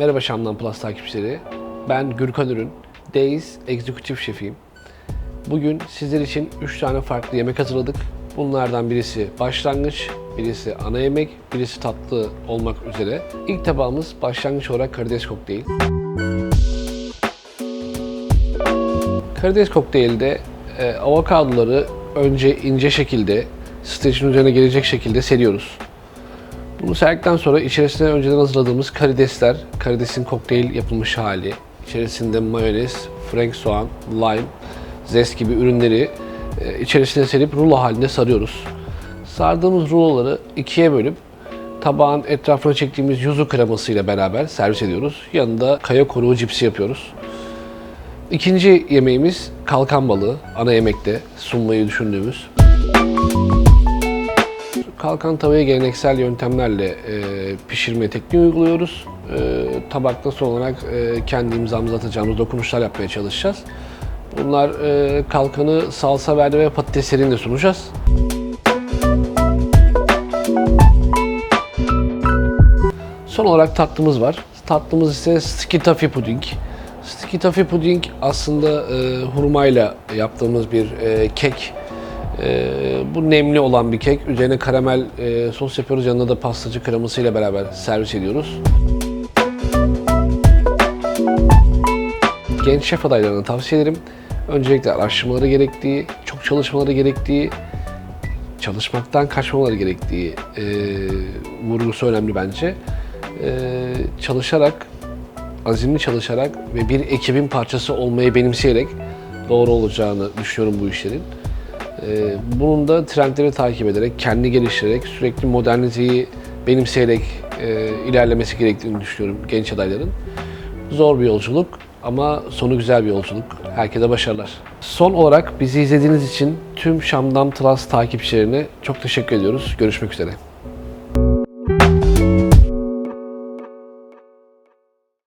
Merhaba Şam'dan Plus takipçileri. Ben Gürkan Ürün, Days Executive Şefiyim. Bugün sizler için 3 tane farklı yemek hazırladık. Bunlardan birisi başlangıç, birisi ana yemek, birisi tatlı olmak üzere. İlk tabağımız başlangıç olarak karides kokteyl. Karides kokteylde e, avokadoları önce ince şekilde streçin üzerine gelecek şekilde seriyoruz. Bunu serdikten sonra içerisine önceden hazırladığımız karidesler, karidesin kokteyl yapılmış hali, içerisinde mayonez, frank soğan, lime, zest gibi ürünleri e, içerisine serip rulo halinde sarıyoruz. Sardığımız ruloları ikiye bölüp tabağın etrafına çektiğimiz yuzu kremasıyla beraber servis ediyoruz. Yanında kaya koruğu cipsi yapıyoruz. İkinci yemeğimiz kalkan balığı. Ana yemekte sunmayı düşündüğümüz. Kalkan tavayı geleneksel yöntemlerle e, pişirme tekniği uyguluyoruz. E, tabakta son olarak e, kendi imzamızı atacağımız dokunuşlar yapmaya çalışacağız. Bunlar e, kalkanı salsa verde ve patateslerini de sunacağız. Son olarak tatlımız var. Tatlımız ise sticky toffee puding. Sticky toffee puding aslında e, hurmayla yaptığımız bir e, kek. E, bu nemli olan bir kek. Üzerine karamel e, sos yapıyoruz. Yanında da pastacı kremasıyla beraber servis ediyoruz. Genç şef adaylarına tavsiye ederim. Öncelikle araştırmaları gerektiği, çok çalışmaları gerektiği, çalışmaktan kaçmamaları gerektiği e, vurgusu önemli bence. E, çalışarak, azimli çalışarak ve bir ekibin parçası olmayı benimseyerek doğru olacağını düşünüyorum bu işlerin. E, bunun da trendleri takip ederek, kendi geliştirerek, sürekli moderniteyi benimseyerek e, ilerlemesi gerektiğini düşünüyorum genç adayların. Zor bir yolculuk ama sonu güzel bir yolculuk. Herkese başarılar. Son olarak bizi izlediğiniz için tüm Şam'dan Trust takipçilerine çok teşekkür ediyoruz. Görüşmek üzere.